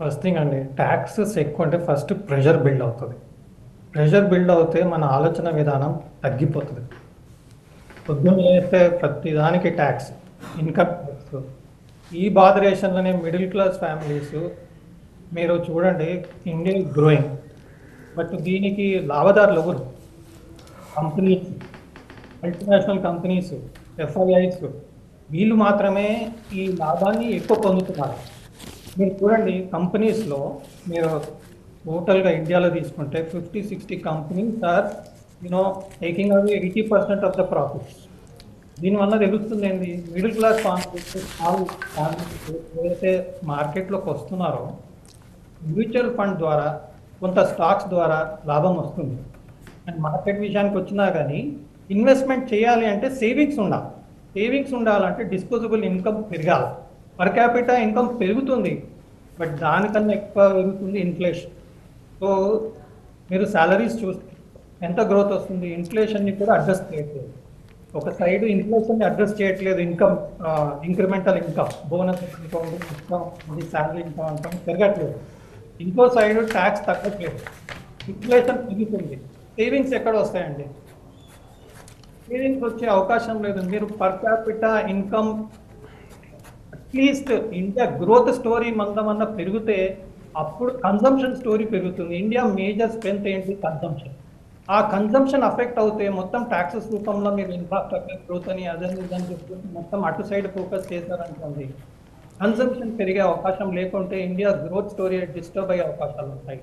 First thing అండి taxes ఎక్కువ అంటే ఫస్ట్ ప్రెషర్ బిల్డ్ అవుతుంది. ప్రెషర్ బిల్డ్ అవుతే మన ఆలోచన విధానం తగ్గిపోతుంది. పొద్దున్న చేస్తే ప్రతి దానికి ట్యాక్స్ ఇన్కమ్ ట్యాక్స్ ఈ బాధరేషన్లోనే మిడిల్ క్లాస్ ఫ్యామిలీస్ మీరు చూడండి ఇండియా గ్రోయింగ్ బట్ దీనికి లాభదారులు ఎవరు? కంపెనీస్ మల్టీనేషనల్ కంపెనీస్ ఎఫ్ఐఐస్ వీళ్ళు మాత్రమే ఈ లాభాన్ని ఎక్కువ పొందుతున్నారు. మీరు చూడండి కంపెనీస్లో మీరు టోటల్గా ఇండియాలో తీసుకుంటే fifty sixty companies are you know taking away eighty percent of the profits దీనివల్ల తెలుస్తుంది ఏంటి మిడిల్ క్లాస్ ఫ్యామిలీస్ ఏదైతే మార్కెట్లోకి వస్తున్నారో మ్యూచువల్ ఫండ్ ద్వారా కొంత స్టాక్స్ ద్వారా లాభం వస్తుంది. అండ్ మార్కెట్ విషయానికి వచ్చినా కానీ ఇన్వెస్ట్మెంట్ చేయాలి అంటే సేవింగ్స్ ఉండాలి. సేవింగ్స్ ఉండాలంటే డిస్పోజబుల్ ఇన్కమ్ పెరగాలి. పర్ క్యాపిటల్ ఇన్కమ్ పెరుగుతుంది బట్ దానికన్నా ఎక్కువ పెరుగుతుంది ఇన్ఫ్లేషన్ సో మీరు శాలరీస్ చూస్తే ఎంత గ్రోత్ వస్తుంది? ఇన్ఫ్లేషన్ని కూడా అడ్జస్ట్ చేయట్లేదు. ఒక సైడ్ ఇన్ఫ్లేషన్ని అడ్జస్ట్ చేయట్లేదు income incremental income bonus income income అది శాలరీ ఇన్కమ్ ఇన్కమ్ పెరగట్లేదు. ఇంకో సైడ్ ట్యాక్స్ తగ్గట్లేదు. ఇన్ఫ్లేషన్ పెరుగుతుంది. సేవింగ్స్ ఎక్కడ వస్తాయండి? సేవింగ్స్ వచ్చే అవకాశం లేదు. మీరు per capital income at least India growth story మందమన్న పెరిగితే అప్పుడు కన్సంప్షన్ స్టోరీ పెరుగుతుంది. ఇండియా మేజర్ స్ట్రెంత్ ఏంటి? కన్సంప్షన్ ఆ కన్సంప్షన్ అఫెక్ట్ అవుతే మొత్తం ట్యాక్సెస్ రూపంలో మీరు ఇన్ఫ్రాస్ట్రక్చర్ గ్రోత్ అని అదని ఇదని చెప్తుంటే మొత్తం అటు సైడ్ ఫోకస్ చేశారనుకోండి కన్సంప్షన్ పెరిగే అవకాశం లేకుంటే ఇండియా గ్రోత్ స్టోరీ డిస్టర్బ్ అయ్యే అవకాశాలు ఉంటాయి.